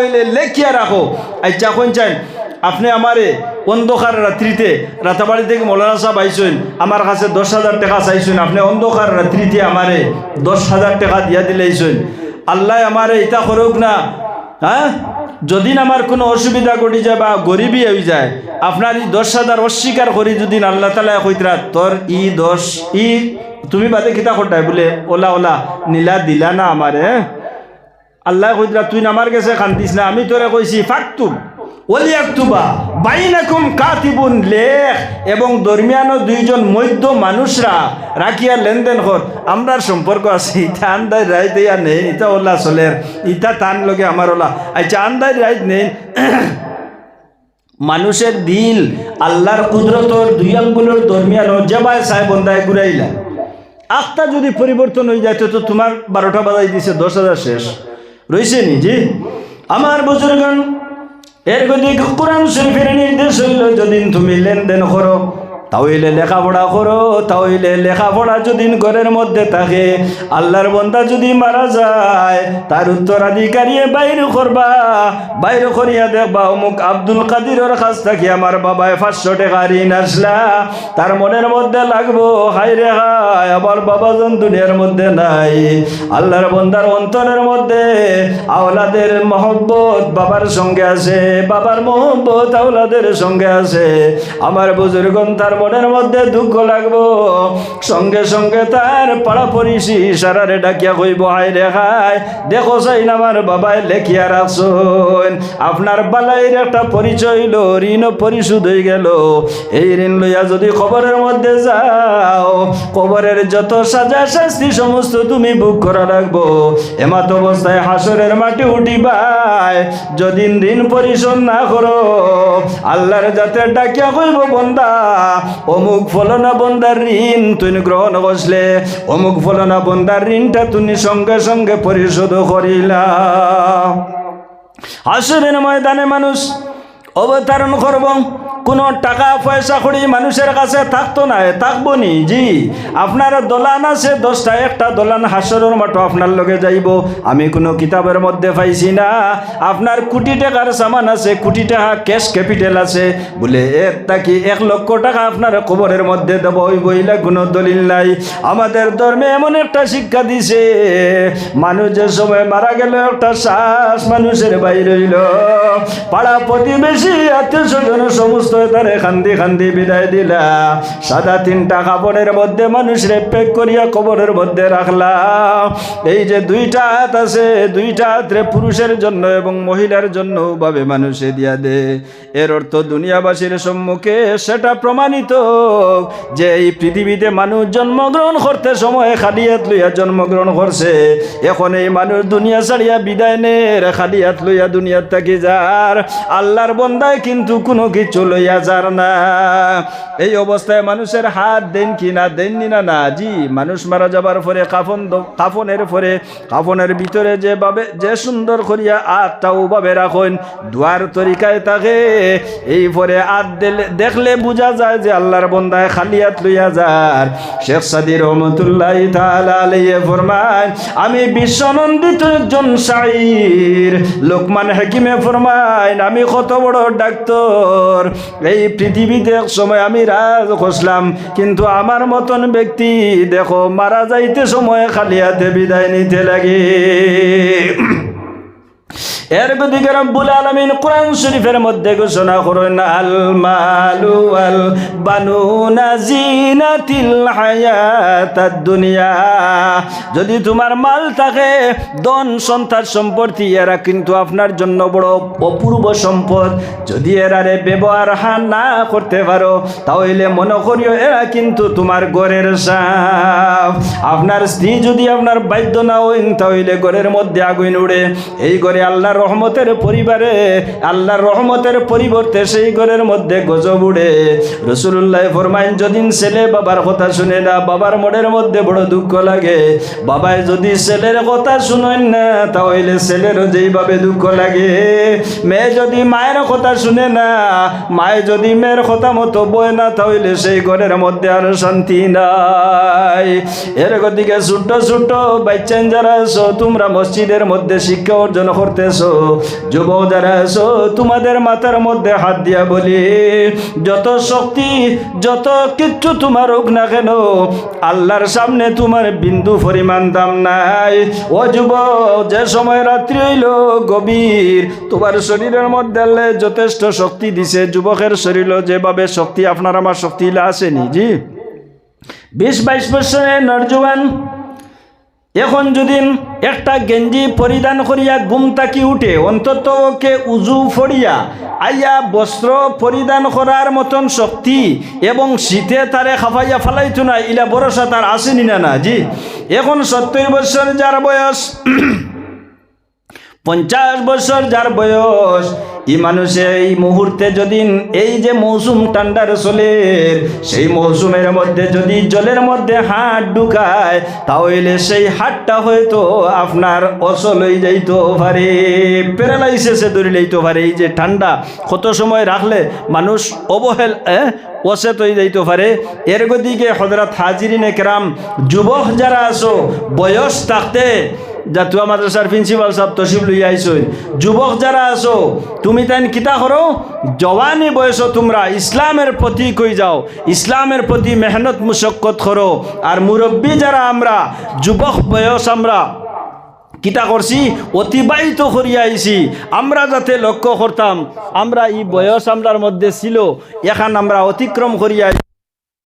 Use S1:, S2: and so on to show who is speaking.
S1: হইলে লেখিয়া রাখো। আচ্ছা কোন চাই আপনি আমারে অন্ধকার রাত্রিতে, রাতাবাড়ি থেকে মৌলানা সাহেব আইসেন, আমার কাছে দশ হাজার টাকা চাইছেন আপনি অন্ধকার রাত্রিতে আমারে দশ হাজার টাকা দিয়া দিলেইছেন আল্লাহ আমারে ইটা করুক না হ্যাঁ? যদি আমার কোনো অসুবিধা ঘটি যায় বা গরিবই হয়ে যায়, আপনার এই দশ হাজার অস্বীকার করি যদি আল্লাহ তালা কইতরা তোর ই দশ, ই, তুমি বাদে কিতা করতাই বলে, ওলা ওলা, নীলা, দিলা না আমারে হ্যাঁ? আল্লাহ কইতরা তুই আমার কাছে কান্দিস না। আমি তোরে কইছি ফাকতুব ওলিয়াকতুবা বাইনাকুম কাতিবুন লেখ। এবং দরমিয়ানো দুইজন মধ্য মানুষরা রাখিয়া লেনদেন কর। আমরার সম্পর্ক আছে ইটা আন্দাই রাইত ইয়া নেই ইটা ওলা চলের ইটা টান লগে আমার ওলা। আচ্ছা আন্দাই রাইত নেই। মানুষের দিল, আল্লাহর কুদরতর দুই আঙ্গুলের দরমিয়ানো জেবায় সাহেব বন্দায় ঘুরাইলা। আখটা যদি পরিবর্তন হয়ে যায় তো তোমার বারোটা বাজাই দিছে, দশ হাজার শেষ। রয়েছে নি জি আমার বুজুর্গণ, এর গতি কোরআন শরীফের নির্দেশ হইল যদি তুমি লেনদেন করো তাহলে লেখাপড়া করো, তাহলে লেখাপড়া যদি ঘরের মধ্যে থাকে, আল্লাহর বন্দা যদি মারা যায়, তার উত্তরাধিকারী বাইর করবা, বাইর করিয়া দেখবা, অমুক আব্দুল কাদিরের কাছ থেকে আমার বাবায় পাঁচশো টাকা ঋণ আসলা। তার মনের মধ্যে লাগবো হাই রে হাই আবার বাবাজন দুনিয়ার মধ্যে নাই। আল্লাহর বন্দার অন্তরের মধ্যে আওলাদের মহব্বত বাবার সঙ্গে আছে, বাবার মহব্বত আওলাদের সঙ্গে আছে। আমার বুজুর্গন তার মনের মধ্যে দুঃখ লাগবো। সঙ্গে সঙ্গে তার পাড়া পড়িসি সারারে ডাকিয়া কইব হাই রে হাই দেখো চাই না আমার বাবাই লেখিয়া রাখছেন। আপনার বালাইয়ের একটা পরিচয় হইল ঋণও পরিশোধ হয়ে গেল। এই ঋণ লইয়া যদি খবরের মধ্যে যাও, কবরের যত সাজা শাস্তি সমস্ত তুমি বুক করা রাখব এমাত অবস্থায় হাসরের মাটি উঠিবাই যদি ঋণ পরিশোধ না করো, আল্লাহর যাতে ডাকিয়া কইব, বন্দা অমুক ফলনা বন্দার ঋণ তুই গ্রহণ করলে অমুক ফলনা বন্দার ঋণটা তুমি সঙ্গে সঙ্গে পরিশোধ করিলা। আসবেন ময়দানে মানুষ অবতারণ করব কোনো টাকা পয়সা করি মানুষের কাছে থাকতো না থাকব নি, জি। আপনার দোলান আছে, দশটা, একটা দোলান হাসরের মাঠো আপনার লগে যাইব, আমি কোনো কিতাবের মধ্যে পাইছি না। আপনার কোটি টাকার সামান আছে, কোটি টাকা ক্যাশ ক্যাপিটাল আছে, বলে এর তাকি এক লক্ষ টাকা আপনার কবরের মধ্যে দেবো, ওই বইলে কোনো দলিল নাই। আমাদের ধর্মে এমন একটা শিক্ষা দিছে মানুষ যে সময় মারা গেল একটা শ্বাস মানুষের বাইরে হইল পাড়া প্রতিবেশী, আত্মীয় স্বজন, সমস্ত তারে খান্দি খান্দি বিদায় দিলা। সাদা তিনটা কাপড়ের মধ্যে মানুষরে পেক করিয়া কবরের মধ্যে রাখলা। এই যে দুইটা হাত আছে, দুইটা হাতরে পুরুষের জন্য এবং মহিলার জন্য ভাবে মানুষে দিয়া দে। এর অর্থ দুনিয়াবাসীর সম্মুখে সেটা প্রমাণিত যে এই পৃথিবীতে মানুষ জন্মগ্রহণ করতে সময় খালি হাত লইয়া জন্মগ্রহণ করছে। এখন এই মানুষ দুনিয়া ছাড়িয়া বিদায় নে খালি হাত লইয়া দুনিয়ার থাকি যার। আল্লাহর বন্দায় কিন্তু কোনো কিছু লইয়া যার না। এই অবস্থায় মানুষের হাত দেন কি না দেননি না না জি, মানুষ মারা যাবার পরে কাফন কাফনের পরে, কাফনের ভিতরে যেভাবে, যে সুন্দর করিয়া আটটাও ভাবে রাখুন, দুয়ার তরিকায় থাকে এই পরে আট দিলে দেখলে বোঝা যায় যে আল্লাহর বন্দায় খালি হাত লইয়া যার। শেখ সাদি রহমতুল্লাহ আলাইহি ফরমায়, আমি বিশ্বনন্দিত একজন শাইর। লোকমান হাকিমে ফরমায়, আমি কত বড় ডাক্তার। এই পৃথিবীতে এক সময় আমি রাজ খসলাম, কিন্তু আমার মতন ব্যক্তি, দেখো, মারা যাইতে সময় খালি হাতে বিদায় নিতে লাগে। এর রব্বুল আলামিন কোরআন শরীফের মধ্যে ঘোষণা করেন, আল মালু আল বানুনা দুনিয়া। যদি তোমার মাল থাকে, ধন, সন্তান সম্পত্তি, এরা কিন্তু আপনার জন্য বড় অপূর্ব সম্পদ। যদি এরারে ব্যবহার না করতে পারো, তাহলে মনে করিও এরা কিন্তু তোমার ঘরের সাপ। আপনার স্ত্রী যদি আপনার বাধ্য না হইন, তাহলে ঘরের মধ্যে আগুন উড়ে। এই ঘরে আল্লাহর রহমতের পরিবারে, আল্লাহর রহমতের পরিবর্তে সেই ঘরের মধ্যে গজব উড়ে। রসুল্লাহ ফরমাইন যদিন ছেলে বাবার কথা শুনে না, বাবার মনের মধ্যে বড় দুঃখ লাগে। বাবায় যদি ছেলের কথা শুনেন না, তাহলে ছেলেরও যেইভাবে দুঃখ লাগে। মেয়ে যদি মায়ের কথা শুনে না, মায়ে যদি মেয়ের কথা মতো বয় না, তাহলে সেই ঘরের মধ্যে আর শান্তি নাই। এর গতিকে ছোট্ট ছোট্ট বাচ্চান যারা তোমরা মসজিদের মধ্যে শিক্ষা অর্জন করতেছ। আছো? যুবক যারা আছো, তোমাদের মাথার মধ্যে হাত দিয়া বলি, যত শক্তি, যত কিচ্ছু তোমার হোক না কেন, আল্লাহর সামনে তোমার বিন্দু পরিমাণ দাম নাই। ও যুবক, যে সময় রাত্রি হইল, গভীর, তোমার শরীরের মধ্যে যথেষ্ট শক্তি দিছে। যুবকের শরীরও যেভাবে শক্তি, আপনার আমার শক্তি আসেনি, জি? বিশ বাইশ বছরের নরজুয়ান এখন যদি একটা গেঞ্জি পরিধান করিয়া গুম তাকি উঠে অন্তত ওকে উজু ফড়িয়া, আইয়া বস্ত্র পরিধান করার মতন শক্তি এবং শীতে তারে খাফাইয়া ফালাইতো না, ইলা ভরসা তার আসেনি না না, জি। এখন সত্তর বছর যার বয়স পঞ্চাশ বছর যার বয়স, ই মানুষে এই মুহূর্তে যদি এই যে মৌসুম ঠান্ডার চলে সেই মৌসুমের মধ্যে যদি জলের মধ্যে হাত ঢুকায়, তাহলে সেই হাতটা হয়তো আপনার অসল হয়ে যাইতে পারে প্যারালাইসিসে ধরে লইতে পারে। এই যে ঠান্ডা কত সময় রাখলে মানুষ অবহেল অসেত হয়ে যাইতে পারে। এর গদিকে হজরত হাজিরিনে একরাম, যুবক যারা আছো, বয়স থাকতে জাতুয়া মাদ্রাসার প্রিন্সিপাল সাহেব তসিব লই আইসই যুবক যারা আছো, তুমি তাই কিতা করো? জওয়ানি বয়স তোমরা ইসলামের প্রতি কই যাও। ইসলামের প্রতি মেহনত মুশক্কত করো। আর মুরব্বী যারা আমরা, যুবক বয়স আমরা, কিতা করছি? অতিবাহিত করিয়া আইছি। আমরা যাতে লক্ষ্য করতাম, আমরা এই বয়স আমরার মধ্যে ছিল, এখান আমরা অতিক্রম করিয়া।